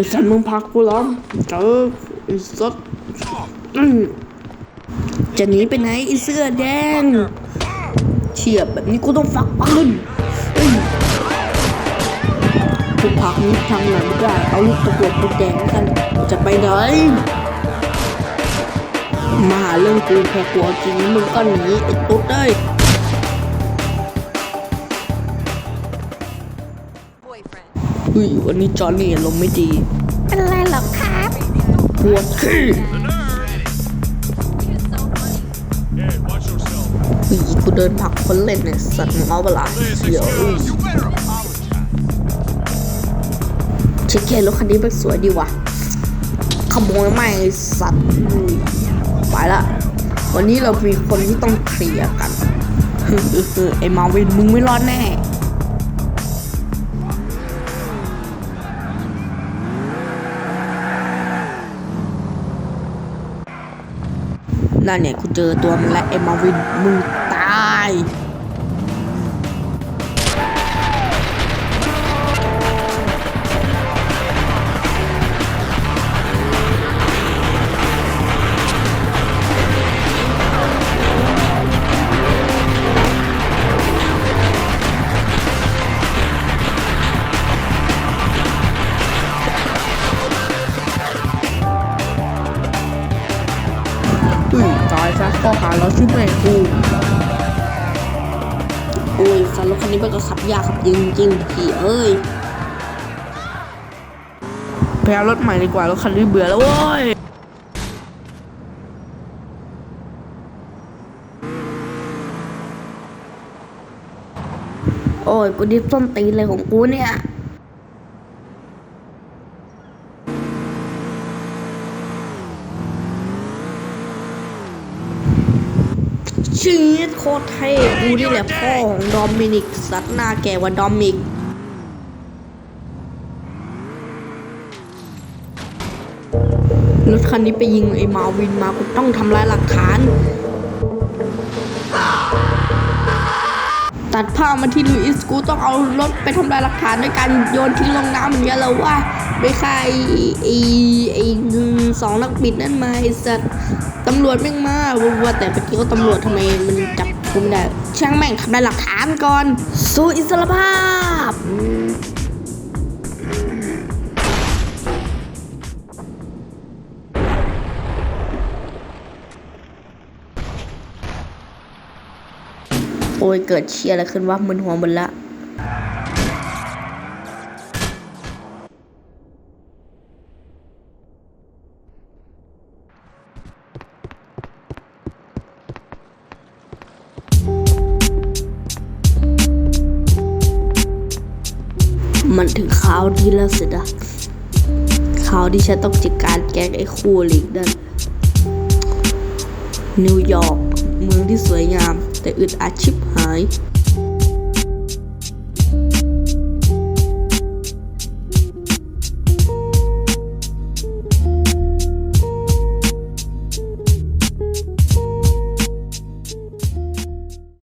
อ้สันมึงพักกูล้อมเจอไอ้สัตว์จะหนีไปไหนไอ้เสื้อแดงเฉียบแบบนี้กูต้องฟักปืนกูพักนี้ทางไหนไม่ได้เอาลูกตะกรวดไปแดงกัน จะไปไหนมาเรื่องกูแค่กลัวจริงมึงก็หนีไอ้ตุ๊ดเอ้ย เฮ้ยวันนี้จอห์นนี่ลมณ์ไม่ดี เป็นไรหรอครับปวดขี้ Hey, watch yourself. เฮ้ยกูเดินผลักคนเล่นเนี่ยสัตว์มึงเอาเวลาเดี๋ยวเอ้ย You better apologize. เช็คเครถคันนี้เป็นสวยดีว่ะขโมยไม่งไอ้สัตว์อุ้ยไปละวันนี้เรามีคนที่ต้องเคลียร์กันไอ้มาวินมึงไม่รอดแน่ นั่นเนี่ยคุณเจอตัวมันแล้วไอ้มาวินมึงตาย อุ้ยตายซะข้อหาเราชื่อแม่กูโอ้ยสันรถคันนี้มันก็ขับยากขับจริงจริงๆพี่เอ้ยไปเอารถใหม่ดีกว่ารถคันนี้เบื่อแล้วเว้ยโอ้ยกูดิบส้นตีนเลยของกูเนี่ย ชีสโคตรเท่ดูนี่แหละพ่อของดอมินิกสัตว์หน้าแก่กว่าดอมิกรถคันนี้ไปยิงไอ้มาวินมากูต้องทำลายหลักฐาน ตัดภาพมาที่ลุยส์กูต้องเอารถไปทำลายหลักฐานด้วยการโยนทิ้งลงน้ำอย่างเงี้ยแล้วว่าไปฆ่าไอไอ้ไอ้สองนักบิดนั่นมาไอ้สัตว์ตำรวจแม่งมาว่าแต่เมื่อกี้ก็ตำรวจทำไมมันจับกูไม่ได้ช่างแม่งทำลายหลักฐานก่อน สู้อิสรภาพ โอ้ยเกิดเชียร์อะไรขึ้นวะมึนหัวหมดละมันถึงข่าวดีแล้วสินะข่าวที่ฉันต้องจัดการแกงไอ้คู่ลิกนั่น นิวยอร์กเมืองที่สวยงาม แต่อึดอัดชิบหาย